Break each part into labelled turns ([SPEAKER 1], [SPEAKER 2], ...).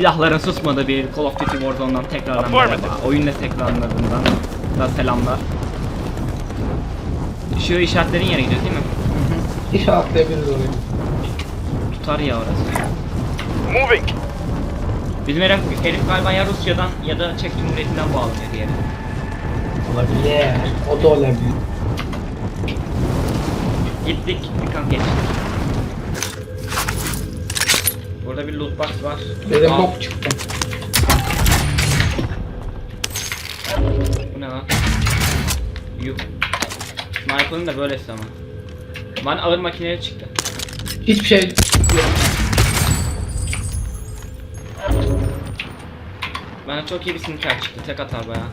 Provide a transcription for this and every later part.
[SPEAKER 1] silahların susmadığı bir Call of Duty Warzone'dan tekrardan merhaba. Oyun desteklanlarından da selamlar. Şu işaretlerin yere gidiyor değil mi?
[SPEAKER 2] İş atlayabiliriz oraya.
[SPEAKER 1] Tutar ya orası.
[SPEAKER 3] Moving.
[SPEAKER 1] Bizim herif, herif galiba ya Rusya'dan ya da Çek Cumhuriyeti'nden bağlanıyor diye.
[SPEAKER 2] Olabilir. O da olabilir.
[SPEAKER 1] Gittik, yıkan geçtik. Burada bir loot box var. Aa,
[SPEAKER 2] bok çıktı.
[SPEAKER 1] Bu ne lan? Yuh. Sniper'ın da böylesi ama. Bana ağır makineleri çıktı.
[SPEAKER 2] Hiçbir şey yok.
[SPEAKER 1] Bana çok iyi bir sniper çıktı. Tek atar baya.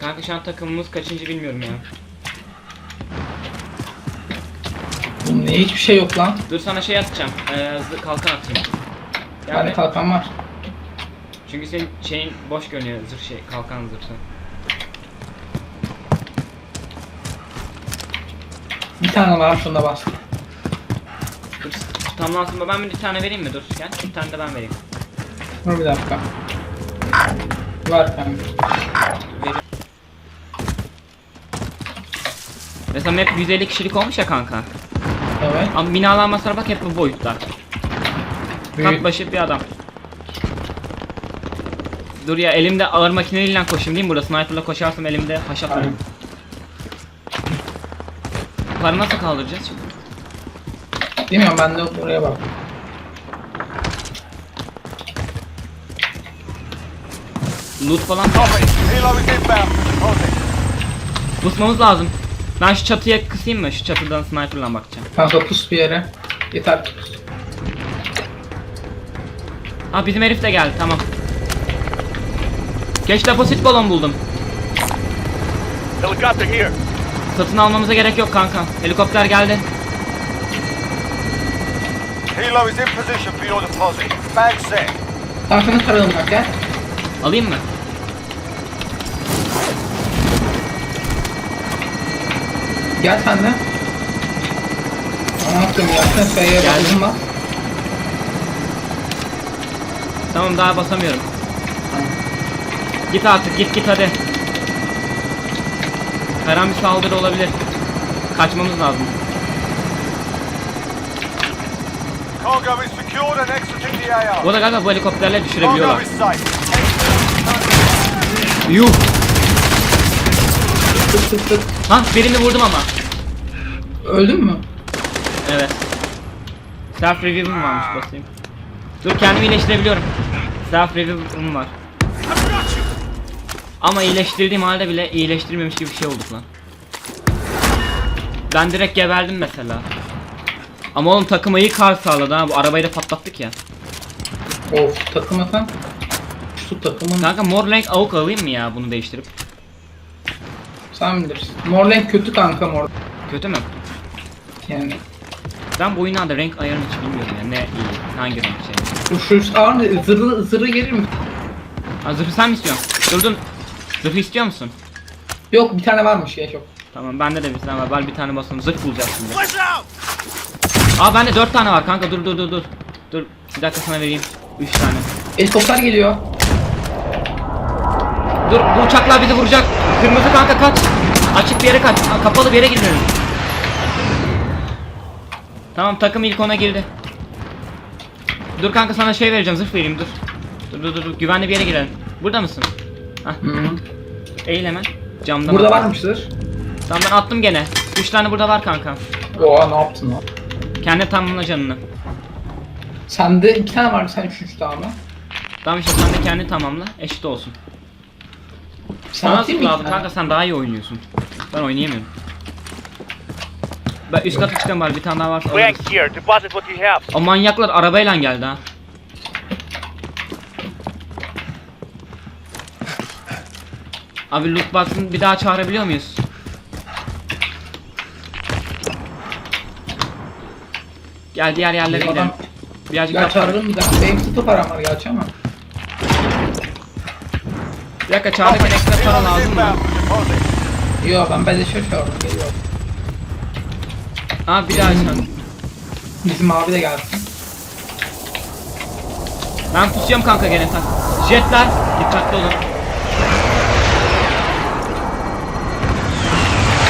[SPEAKER 1] Kanka şu an takımımız kaçıncı bilmiyorum ya.
[SPEAKER 2] Niye hiçbir şey yok lan?
[SPEAKER 1] Dur sana şey atacağım. Ee, zı- kalkan atayım. Gel
[SPEAKER 2] Bende
[SPEAKER 1] be.
[SPEAKER 2] kalkan var.
[SPEAKER 1] Çünkü senin şeyin boş görünüyor zırh şey kalkan zırhı.
[SPEAKER 2] Bir tane var şunda bas.
[SPEAKER 1] Dur tamamlansın ben bir tane vereyim mi dur gel bir tane de ben vereyim.
[SPEAKER 2] Dur bir dakika. Var.
[SPEAKER 1] Vereyim. Mesela hep 150 kişilik olmuş ya kanka.
[SPEAKER 2] Evet.
[SPEAKER 1] Ama binalanmasına bak hep bu boyutlar. Kat
[SPEAKER 2] Büyük.
[SPEAKER 1] başı bir adam. Dur ya elimde ağır makineyle koşayım değil mi? Burada sniperla koşarsam elimde haşat olur. Para nasıl kaldıracağız şimdi?
[SPEAKER 2] Bilmiyorum ben de oraya bak.
[SPEAKER 1] Loot falan. Busmamız lazım. Ben şu çatıya kısayım mı? Şu çatıdan sniperla bakacağım.
[SPEAKER 2] Kanka pus bir yere. Yeter ki pus.
[SPEAKER 1] Ha bizim herif de geldi tamam. Geç deposit balon buldum.
[SPEAKER 3] Helicopter here.
[SPEAKER 1] Satın almamıza gerek yok kanka. Helikopter geldi.
[SPEAKER 3] Helo is in position for your deposit. Bag set.
[SPEAKER 2] Tankını taralım bak gel.
[SPEAKER 1] Alayım mı?
[SPEAKER 2] Gel sen de. Ne yaptım ya? Sen F'ye basın bak.
[SPEAKER 1] Tamam daha basamıyorum.
[SPEAKER 2] Tamam.
[SPEAKER 1] Git artık git git hadi. Her an bir saldırı olabilir. Kaçmamız lazım.
[SPEAKER 3] Cargo is secured and exiting the AR.
[SPEAKER 1] Bu arada galiba bu helikopterle düşürebiliyorlar. Yuh!
[SPEAKER 2] Tık.
[SPEAKER 1] Ha birini vurdum ama.
[SPEAKER 2] Öldün mü?
[SPEAKER 1] Evet. Self review'um varmış basayım. Dur kendimi iyileştirebiliyorum. Self review'um var. Ama iyileştirdiğim halde bile iyileştirmemiş gibi bir şey olduk lan. Ben direkt geberdim mesela. Ama oğlum takıma iyi kar sağladı ha bu arabayı da patlattık ya.
[SPEAKER 2] Of takım atan. Şu takımın
[SPEAKER 1] Kanka mor renk avuk alayım mı ya bunu değiştirip?
[SPEAKER 2] Sen bilirsin. Morlenk kötü kanka mor.
[SPEAKER 1] Kötü mü?
[SPEAKER 2] Yani.
[SPEAKER 1] Ben bu oyunlarda renk ayarını hiç bilmiyorum ya ne iyi hangi renk şey.
[SPEAKER 2] Bu şu ağır mı? Zırhı, zırhı gelir mi?
[SPEAKER 1] Ha zırhı sen mi istiyorsun? Dur dur. Zırhı istiyor musun?
[SPEAKER 2] Yok bir tane varmış ya çok.
[SPEAKER 1] Tamam bende de bir tane var. Ben bir tane basalım. Zırh bulacağız şimdi. Aa bende dört tane var kanka. Dur dur dur dur. Dur. Bir dakika sana vereyim. Üç tane.
[SPEAKER 2] Helikopter geliyor.
[SPEAKER 1] Dur bu uçaklar bizi vuracak. Kırmızı kanka kaç. Açık bir yere kaç. Kapalı bir yere girmeyelim. Tamam takım ilk ona girdi. Dur kanka sana şey vereceğim. Zırh vereyim dur. Dur dur dur. dur. Güvenli bir yere girelim. Burada mısın? Hah.
[SPEAKER 2] Hı -hı.
[SPEAKER 1] Eğil hemen. Camdan
[SPEAKER 2] Burada
[SPEAKER 1] at.
[SPEAKER 2] varmıştır.
[SPEAKER 1] Tamam ben attım gene. Üç tane burada var kanka.
[SPEAKER 2] Oha ne yaptın lan?
[SPEAKER 1] Kendi tamamla canını.
[SPEAKER 2] Sende iki tane var, sen üçüncü tane mi?
[SPEAKER 1] Tamam işte sen de kendi tamamla. Eşit olsun.
[SPEAKER 2] Sen
[SPEAKER 1] Sana
[SPEAKER 2] atayım
[SPEAKER 1] lazım kanka sen daha iyi oynuyorsun. Ben oynayamıyorum. Ben üst kata çıkıyorum bari bir tane daha varsa alırız.
[SPEAKER 3] Bank here. Deposit what you have.
[SPEAKER 1] O manyaklar arabayla geldi ha. Abi loot box'ını bir daha çağırabiliyor muyuz? Gel diğer yerlere gidelim. Birazcık
[SPEAKER 2] Gel
[SPEAKER 1] daha
[SPEAKER 2] çağırırım bir dakika. Benim kutu param var gerçi ama.
[SPEAKER 1] Bir dakika çağırırken ekstra para lazım mı?
[SPEAKER 2] Yok ben beleşe çağırdım geliyor.
[SPEAKER 1] Aa bir daha çağır.
[SPEAKER 2] Bizim abi de gelsin.
[SPEAKER 1] Ben pusuyorum kanka gene tak. Jetler dikkatli olun.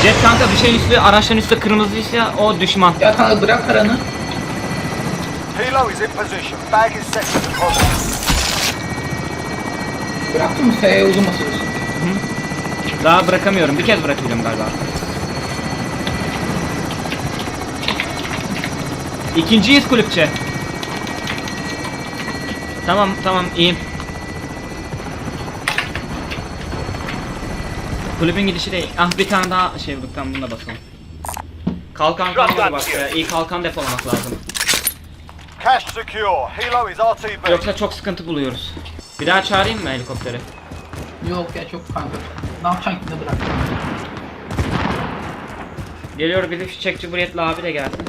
[SPEAKER 1] Jet kanka bir şeyin üstü araçların üstü kırmızıysa o düşman.
[SPEAKER 2] Ya kanka bırak paranı.
[SPEAKER 3] Helo is in position. Bag is set for deposit.
[SPEAKER 2] Bıraktın mı F'ye uzun basıyorsun.
[SPEAKER 1] Daha bırakamıyorum. Bir kez bırakacağım galiba. İkinciyiz kulüpçe. Tamam tamam iyiyim. Kulübün gidişi değil. Ah bir tane daha şey bulduk tamam bunu da basalım. Kalkan kalmadı bak ya. İyi kalkan depolamak lazım.
[SPEAKER 3] Cash secure. Helo is RTB.
[SPEAKER 1] Yoksa çok sıkıntı buluyoruz. Bir daha çağırayım mı helikopteri?
[SPEAKER 2] Yok ya çok kanka. Ne yapacaksın ki de bırak.
[SPEAKER 1] Geliyor şu Çek Cumhuriyetli abi de gelsin.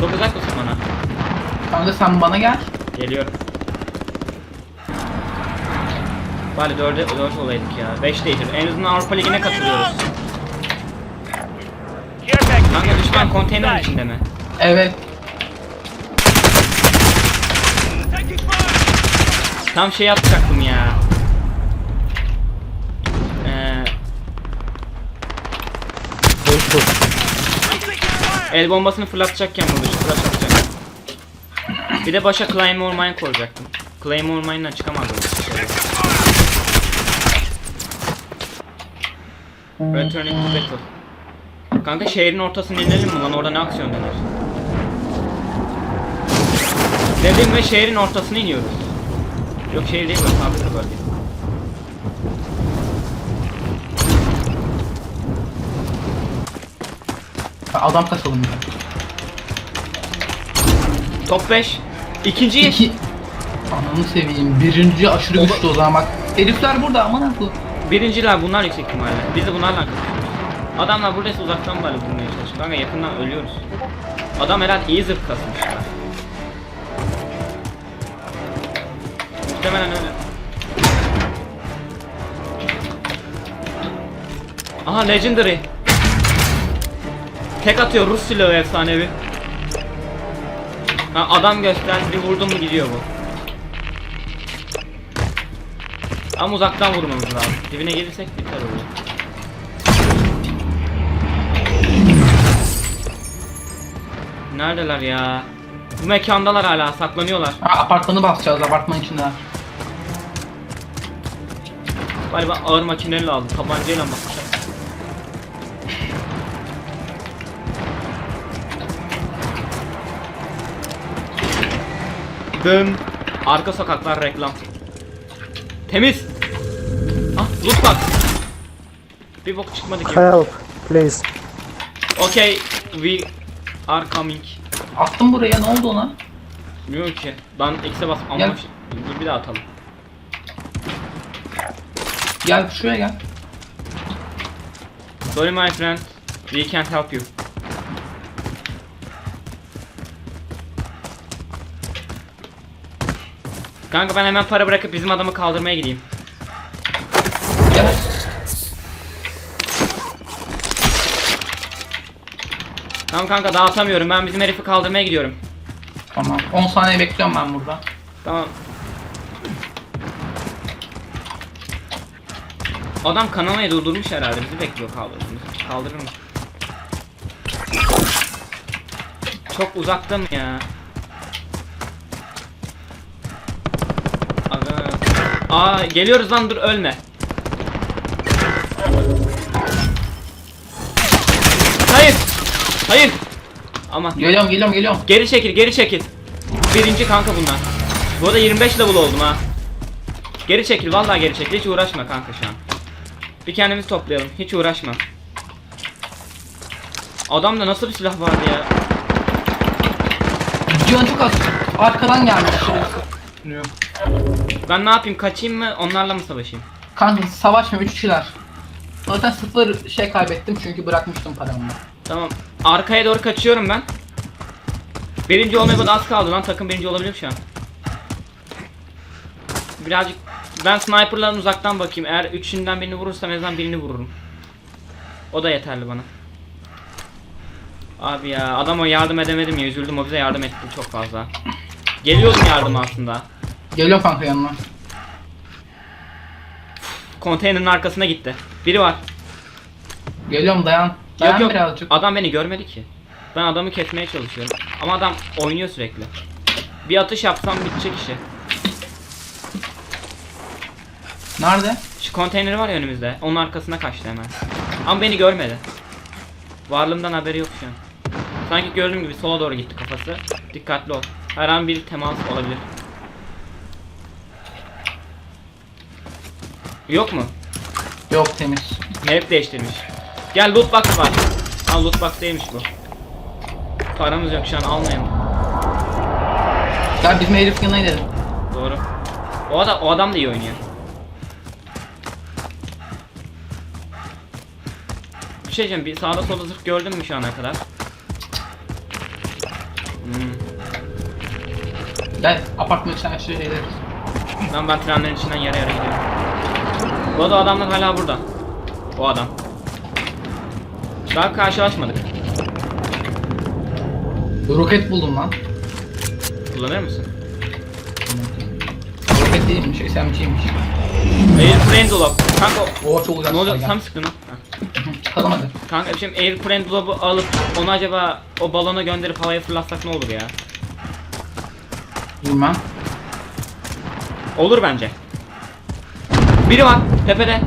[SPEAKER 1] Çok uzak mısın bana?
[SPEAKER 2] Kanka sen bana gel.
[SPEAKER 1] Geliyorum. Bari dörde, dört olaydık ya. Beşteydik. En azından Avrupa Ligi'ne katılıyoruz. Kanka düşman konteynerin içinde mi?
[SPEAKER 2] Evet.
[SPEAKER 1] Tam şey yapacaktım ya. Ee, el bombasını fırlatacakken burada şu flash atacak. Bir de başa Claymore Mine koyacaktım. Claymore Mine'dan çıkamazdım. Returning to battle. Kanka şehrin ortasına inelim mi lan? Orada ne aksiyon döner? Dedim ve şehrin ortasına iniyoruz. Yok şehir değil mi? Fabrika bölge.
[SPEAKER 2] Adam kasalım ya.
[SPEAKER 1] Top 5. İkinciyi.
[SPEAKER 2] İki. Ananı seveyim. Birinci aşırı güçlü o zaman bak. Herifler burada aman aklı.
[SPEAKER 1] Birinciler bunlar yüksek ihtimalle. Biz de bunlarla kapışıyoruz. Adamlar buradaysa uzaktan böyle vurmaya çalışıyor. Kanka yakından ölüyoruz. Adam herhalde iyi zırh kasmış. Muhtemelen öyle. Aha Legendary. Tek atıyor Rus silahı efsanevi. Ha, adam gösterdi bir vurdum mu gidiyor bu. Ama uzaktan vurmamız lazım. Dibine gelirsek biter oluyor. Neredeler ya? Bu mekandalar hala saklanıyorlar.
[SPEAKER 2] Ha, apartmanı basacağız apartman içinde.
[SPEAKER 1] Galiba ağır makineyle aldım. Tabancayla bakacağım. Dım. Arka sokaklar reklam. Temiz. Ah loot box. Bir bok çıkmadı ki.
[SPEAKER 4] Help, please.
[SPEAKER 1] Okay, we are coming.
[SPEAKER 2] Attım buraya ne oldu ona?
[SPEAKER 1] Bilmiyorum ki. Ben X'e bas ama
[SPEAKER 2] Gel.
[SPEAKER 1] dur bir daha atalım.
[SPEAKER 2] Gel şuraya gel.
[SPEAKER 1] Sorry my friend. We can't help you. Kanka ben hemen para bırakıp bizim adamı kaldırmaya gideyim.
[SPEAKER 2] Gel.
[SPEAKER 1] Tamam kanka dağıtamıyorum. Ben bizim herifi kaldırmaya gidiyorum.
[SPEAKER 2] Tamam. 10 saniye bekliyorum ben burada.
[SPEAKER 1] Tamam. Adam kanamayı durdurmuş herhalde. Bizi bekliyor kaldırmamız. Kaldırır mı? Çok uzakta mı ya? Aga. Aa geliyoruz lan dur ölme. Hayır. Hayır. Ama
[SPEAKER 2] Geliyorum geliyorum geliyorum.
[SPEAKER 1] Geri çekil, geri çekil. Birinci kanka bunlar. Bu arada 25 level oldum ha. Geri çekil, vallahi geri çekil. Hiç uğraşma kanka şu an. Bir kendimizi toplayalım. Hiç uğraşma. Adamda nasıl bir silah vardı ya?
[SPEAKER 2] Can çok az. Arkadan gelmiş.
[SPEAKER 1] Ben ne yapayım? Kaçayım mı? Onlarla mı savaşayım?
[SPEAKER 2] Kanka savaşma 3 kişiler. Zaten sıfır şey kaybettim çünkü bırakmıştım paramı.
[SPEAKER 1] Tamam. Arkaya doğru kaçıyorum ben. Birinci olmaya bana az kaldı lan. Takım birinci olabilir şu an. Birazcık Ben sniper'ların uzaktan bakayım. Eğer üçünden birini vurursam en azından birini vururum. O da yeterli bana. Abi ya adama yardım edemedim ya üzüldüm o bize yardım etti çok fazla. Geliyordum yardım aslında.
[SPEAKER 2] Geliyor kanka yanıma.
[SPEAKER 1] Konteynerin arkasına gitti. Biri var.
[SPEAKER 2] Geliyorum dayan. Dayan
[SPEAKER 1] Yok yok
[SPEAKER 2] birazcık.
[SPEAKER 1] adam beni görmedi ki. Ben adamı kesmeye çalışıyorum. Ama adam oynuyor sürekli. Bir atış yapsam bitecek işi.
[SPEAKER 2] Nerede?
[SPEAKER 1] Şu konteyneri var ya önümüzde. Onun arkasına kaçtı hemen. Ama beni görmedi. Varlığımdan haberi yok şu an. Sanki gördüğüm gibi sola doğru gitti kafası. Dikkatli ol. Her an bir temas olabilir. Yok mu?
[SPEAKER 2] Yok temiz.
[SPEAKER 1] Map değiştirmiş. Gel loot box var. Al loot box değilmiş bu. Paramız yok şu an almayalım.
[SPEAKER 2] Gel bizim herif yanına gidelim.
[SPEAKER 1] Doğru. O adam, o adam da iyi oynuyor. Bir şey diyeceğim, bir sağda solda zırh gördün mü şu ana kadar? Hmm.
[SPEAKER 2] Gel apartman içine aşağı gideriz.
[SPEAKER 1] Ben ben trenlerin içinden yere yere gidiyorum. Bu da adamlar hala burada. O adam. Daha karşılaşmadık.
[SPEAKER 2] Roket buldum lan.
[SPEAKER 1] Kullanır mısın?
[SPEAKER 2] Roket değilmiş, SMG'ymiş.
[SPEAKER 1] Airplane dolap. Kanka
[SPEAKER 2] Oo çok güzel.
[SPEAKER 1] ne?
[SPEAKER 2] Gel.
[SPEAKER 1] Tam sıktın lan.
[SPEAKER 2] Hadi.
[SPEAKER 1] Kanka bir şey airplane dolabı alıp onu acaba o balona gönderip havaya fırlatsak ne olur ya?
[SPEAKER 2] Bilmem.
[SPEAKER 1] Olur bence. Biri var tepede.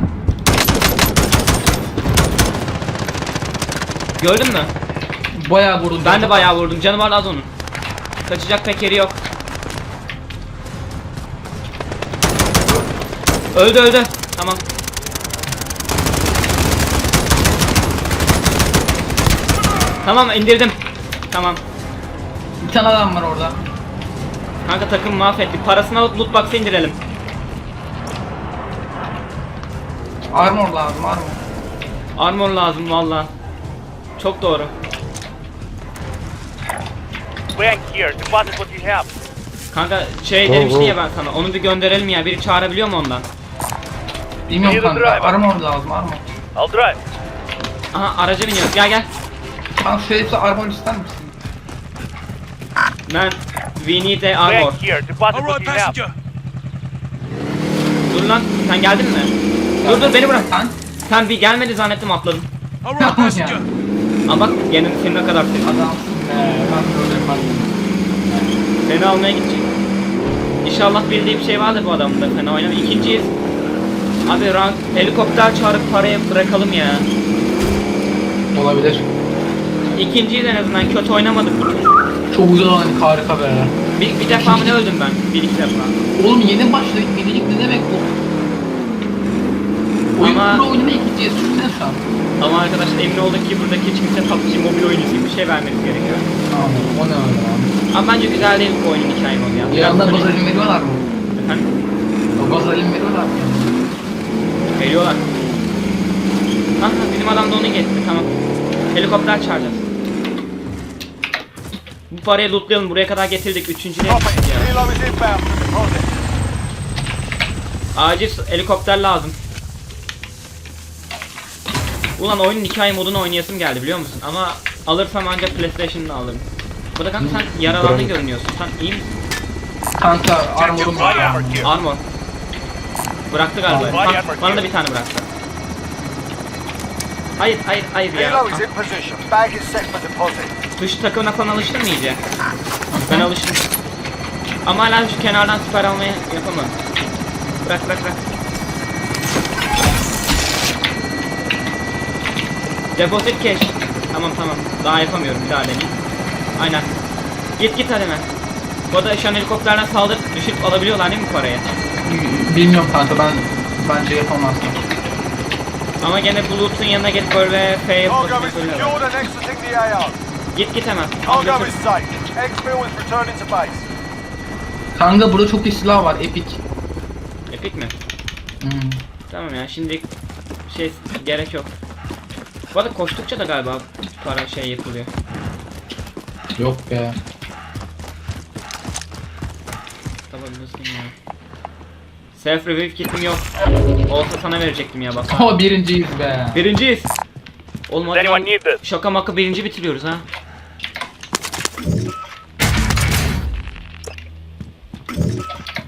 [SPEAKER 1] Gördün mü?
[SPEAKER 2] Bayağı vurdum.
[SPEAKER 1] Ben de bayağı vurdum. Canı var az onun. Kaçacak pek yeri yok. Öldü öldü. Tamam. Tamam indirdim. Tamam.
[SPEAKER 2] Bir tane adam var orada.
[SPEAKER 1] Kanka takım mahvettik. Parasını alıp loot box'a indirelim.
[SPEAKER 2] Armor lazım, armor.
[SPEAKER 1] Armor lazım valla. Çok doğru.
[SPEAKER 4] Bank here. Deposit what you have.
[SPEAKER 1] Kanka şey demişti ya ben sana. Onu bir gönderelim ya. Biri çağırabiliyor mu ondan?
[SPEAKER 2] Bilmiyorum
[SPEAKER 4] Yürü
[SPEAKER 2] kanka.
[SPEAKER 4] driver.
[SPEAKER 2] Armor lazım, armor.
[SPEAKER 4] I'll drive.
[SPEAKER 1] Aha araca biniyoruz. Gel gel.
[SPEAKER 2] Kanka şu herifle armor ister misin?
[SPEAKER 1] Ben we need a armor.
[SPEAKER 4] Bank here. Deposit what you have.
[SPEAKER 1] Dur lan sen geldin mi? Dur dur beni bırak.
[SPEAKER 2] Sen?
[SPEAKER 1] Sen bir gelmedi zannettim atladım.
[SPEAKER 2] Tamam ya.
[SPEAKER 1] Ama bak gene seni ne kadar sevdim.
[SPEAKER 2] Adamsın be. Ben böyle yaparım.
[SPEAKER 1] Seni almaya gidecek. İnşallah bildiği bir şey vardır bu adamın da fena oynama. İkinciyiz. Abi rank helikopter çağırıp paraya bırakalım ya.
[SPEAKER 2] Olabilir.
[SPEAKER 1] İkinciyiz en azından kötü oynamadık.
[SPEAKER 2] Çok güzel oynadık harika be.
[SPEAKER 1] Bir, bir defa mı ne öldüm ben? Bir iki defa.
[SPEAKER 2] Oğlum yeni başladık. Yenilik ne demek bu?
[SPEAKER 1] Ama-
[SPEAKER 2] pro oynamaya gideceğiz. Düşünsene şu an.
[SPEAKER 1] Ama arkadaşlar emin olduk ki buradaki hiç kimse PUBG mobil oyuncusu gibi bir şey vermemiz gerekiyor.
[SPEAKER 2] Tamam. O ne öyle abi?
[SPEAKER 1] Ama bence güzel değil bu oyunun hikaye modu ya.
[SPEAKER 2] Yanında
[SPEAKER 1] böyle-
[SPEAKER 2] gaz elim veriyorlar mı?
[SPEAKER 1] Efendim?
[SPEAKER 2] O gaz elim veriyorlar mı?
[SPEAKER 1] Veriyorlar. Aha bizim adam da onu getirdi tamam. Helikopter çağıracağız. Bu parayı lootlayalım buraya kadar getirdik. Üçüncüye. Acil helikopter lazım. Ulan oyunun hikaye modunu oynayasım geldi biliyor musun? Ama alırsam ancak PlayStation'da alırım. Bu da kanka sen yaralandı görünüyorsun. Sen iyi misin?
[SPEAKER 2] Kanka armorum var.
[SPEAKER 4] armor.
[SPEAKER 1] Bıraktı galiba.
[SPEAKER 4] Body
[SPEAKER 1] Bana- da bir tane bıraktı. Hayır hayır hayır ya.
[SPEAKER 3] Helo is in position. Bag is set for deposit.
[SPEAKER 1] Tuş takımına falan alıştın mı iyice? Ben alıştım. Ama hala şu kenardan siper almayı yapamadım. Bırak bırak bırak. Deposit cash. Tamam tamam. Daha yapamıyorum. Bir daha deneyeyim. Aynen. Git git hadi hemen. Bu arada şu an helikopterden saldırıp düşürüp alabiliyorlar değil mi parayı?
[SPEAKER 2] Bilmiyorum kanka ben bence yapamazsın.
[SPEAKER 1] Ama gene Bluetooth'un yanına git böyle
[SPEAKER 3] the AO.
[SPEAKER 1] Git git hemen.
[SPEAKER 3] Cargo
[SPEAKER 1] götür.
[SPEAKER 3] is safe. Exfil is returning to base.
[SPEAKER 2] Kanka burada çok iyi silah var epik.
[SPEAKER 1] Epik mi?
[SPEAKER 2] Hmm.
[SPEAKER 1] Tamam ya şimdi şey gerek yok. Bu arada koştukça da galiba para şey yapılıyor.
[SPEAKER 2] Yok be.
[SPEAKER 1] Tabii düzgün ya. Self revive kitim yok. Olsa sana verecektim ya bak.
[SPEAKER 2] O birinciyiz be.
[SPEAKER 1] Birinciyiz. Oğlum hadi? Şaka maka birinci bitiriyoruz ha.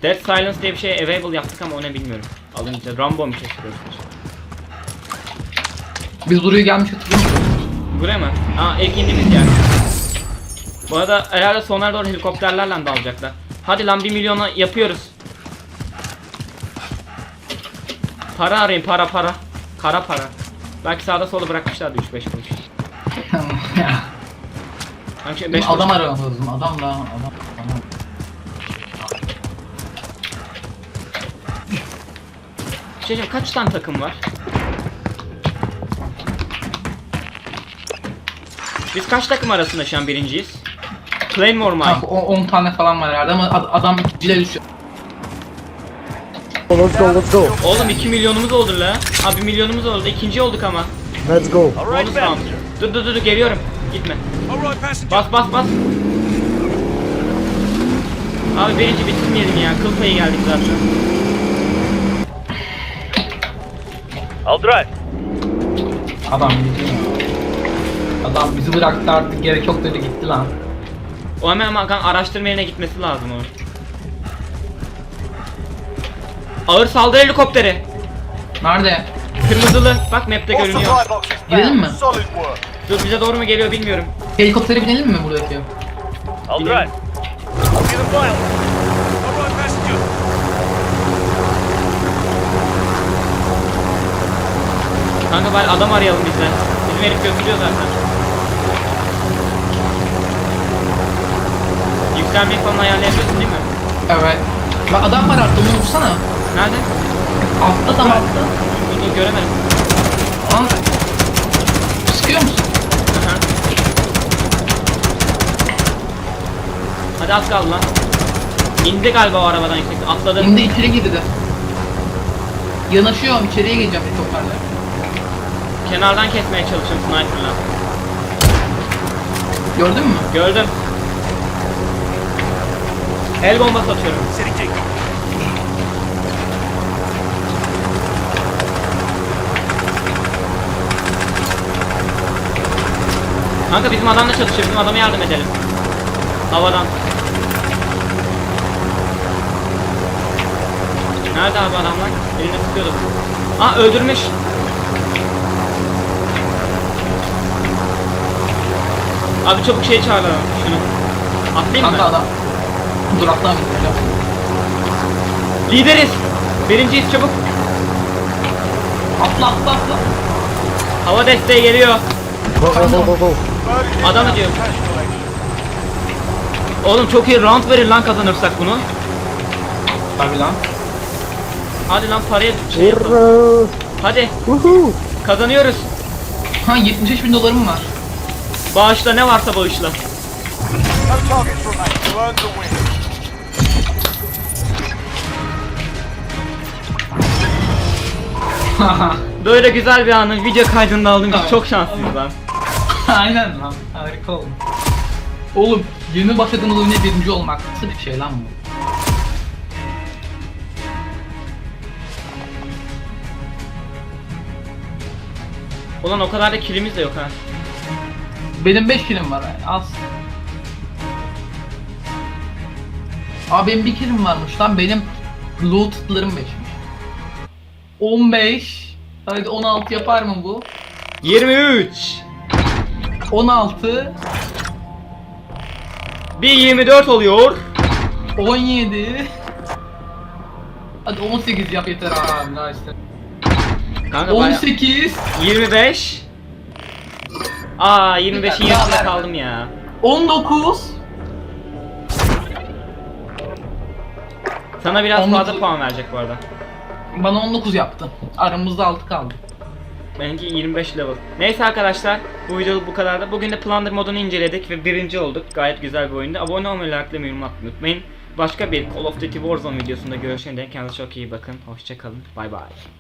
[SPEAKER 1] Dead Silence diye bir şey available yaptık ama o ne bilmiyorum. Alınca Rambo mu kesiyoruz?
[SPEAKER 2] Biz buraya gelmiş hatırlıyor musun?
[SPEAKER 1] Buraya mı? Aa ilk indiğimiz yer. Bu arada herhalde sonlara doğru helikopterlerle de alacaklar. Hadi lan 1 milyona yapıyoruz. Para arayın para para. Kara para. Belki sağda solda bırakmışlardı 3-5 kuruş. Sanki 5
[SPEAKER 2] adam aramamız lazım. Adam lan adam. adam.
[SPEAKER 1] Şey diyeceğim, kaç tane takım var? Biz kaç takım arasında şu an birinciyiz? Claymore Mine.
[SPEAKER 2] Kanka 10 tane falan var herhalde ama ad- adam ikincide düşüyor.
[SPEAKER 5] Let's go, let's go.
[SPEAKER 1] Oğlum 2 milyonumuz oldu la. Abi milyonumuz oldu. İkinci olduk ama.
[SPEAKER 5] Let's go.
[SPEAKER 4] All right,
[SPEAKER 1] Bonus round.
[SPEAKER 4] passenger.
[SPEAKER 1] Dur dur dur dur, geliyorum. Gitme.
[SPEAKER 6] All right, passenger.
[SPEAKER 1] Bas bas bas. Abi birinci bitirmeyelim ya. Kıl payı geldik zaten.
[SPEAKER 4] I'll drive.
[SPEAKER 2] Adam gidiyor. Adam bizi bıraktı artık gerek yok dedi gitti lan.
[SPEAKER 1] O hemen hemen araştırma yerine gitmesi lazım o. Ağır saldırı helikopteri.
[SPEAKER 2] Nerede?
[SPEAKER 1] Kırmızılı. Bak map'te görünüyor.
[SPEAKER 2] Gidelim mi?
[SPEAKER 1] Dur bize doğru mu geliyor bilmiyorum.
[SPEAKER 2] Helikoptere binelim mi buradaki?
[SPEAKER 4] I'll
[SPEAKER 1] Gidelim.
[SPEAKER 4] drive. I'll be the pilot.
[SPEAKER 6] All right, passenger.
[SPEAKER 1] Kanka bari adam arayalım biz de. Bizim herif götürüyor zaten. Yükselmeyi falan ayarlayabiliyorsun değil mi?
[SPEAKER 2] Evet. Bak adam var altta onu vursana.
[SPEAKER 1] Nerede?
[SPEAKER 2] Altta tam altta.
[SPEAKER 1] Dur dur göremedim.
[SPEAKER 2] Lan. Sıkıyor musun?
[SPEAKER 1] Aha. Hadi az kaldı lan. İndi galiba o arabadan yüksek. Atladı.
[SPEAKER 2] Şimdi içeri girdi. Yanaşıyorum içeriye gireceğim helikopterle.
[SPEAKER 1] Kenardan kesmeye çalışıyorum sniper'la.
[SPEAKER 2] Gördün mü?
[SPEAKER 1] Gördüm. El bombası atıyorum. Kanka bizim adamla çalışıyor. Bizim adama yardım edelim. Havadan. Nerede abi adamlar? Elini sıkıyordu. Aa öldürmüş. Abi çabuk şey çağıralım şunu. Atlayayım
[SPEAKER 2] Kanka
[SPEAKER 1] mı?
[SPEAKER 2] adam. Dur atlamayayım.
[SPEAKER 1] Lideriz. Birinciyiz çabuk.
[SPEAKER 2] Atla atla atla.
[SPEAKER 1] Hava desteği geliyor.
[SPEAKER 5] Go, go, go, go, go.
[SPEAKER 1] Adam
[SPEAKER 3] inbound
[SPEAKER 1] diyor.
[SPEAKER 3] cash collection.
[SPEAKER 1] Oğlum çok iyi round verir lan kazanırsak bunu.
[SPEAKER 2] Tabi lan.
[SPEAKER 1] Hadi lan paraya şey yapalım. Hadi
[SPEAKER 5] Woohoo!
[SPEAKER 1] kazanıyoruz.
[SPEAKER 2] Ha 73 bin dolarım var.
[SPEAKER 1] Bağışla ne varsa bağışla. Böyle güzel bir anı video kaydında aldığım için çok şanslıyız lan.
[SPEAKER 2] Aynen lan. Harika oldu. Oğlum yeni başladığımız oyunda birinci olmak nasıl bir şey lan bu?
[SPEAKER 1] Ulan o kadar da kilimiz de yok ha.
[SPEAKER 2] Benim 5 kilim var az. Abi benim bir kilim varmış lan benim lootlarım 5'miş. 15 Hadi 16 yapar mı bu?
[SPEAKER 1] 23
[SPEAKER 2] 16
[SPEAKER 1] Bir 24 oluyor.
[SPEAKER 2] 17 Hadi 18 yap yeter abi daha işte.
[SPEAKER 1] Kanka baya
[SPEAKER 2] 18
[SPEAKER 1] 25 Aa 25'in
[SPEAKER 2] Yeter,
[SPEAKER 1] yarısında kaldım ya.
[SPEAKER 2] 19
[SPEAKER 1] Sana biraz
[SPEAKER 2] 19.
[SPEAKER 1] fazla puan verecek bu arada.
[SPEAKER 2] Bana 19 yaptı. Aramızda 6 kaldı.
[SPEAKER 1] Benimki 25 level. Neyse arkadaşlar bu videoluk bu kadardı. Bugün de Plunder modunu inceledik ve birinci olduk. Gayet güzel bir oyundu. Abone olmayı, likelamayı, yorum atmayı unutmayın. Başka bir Call of Duty Warzone videosunda görüşene dek kendinize çok iyi bakın. Hoşçakalın. Bay bay.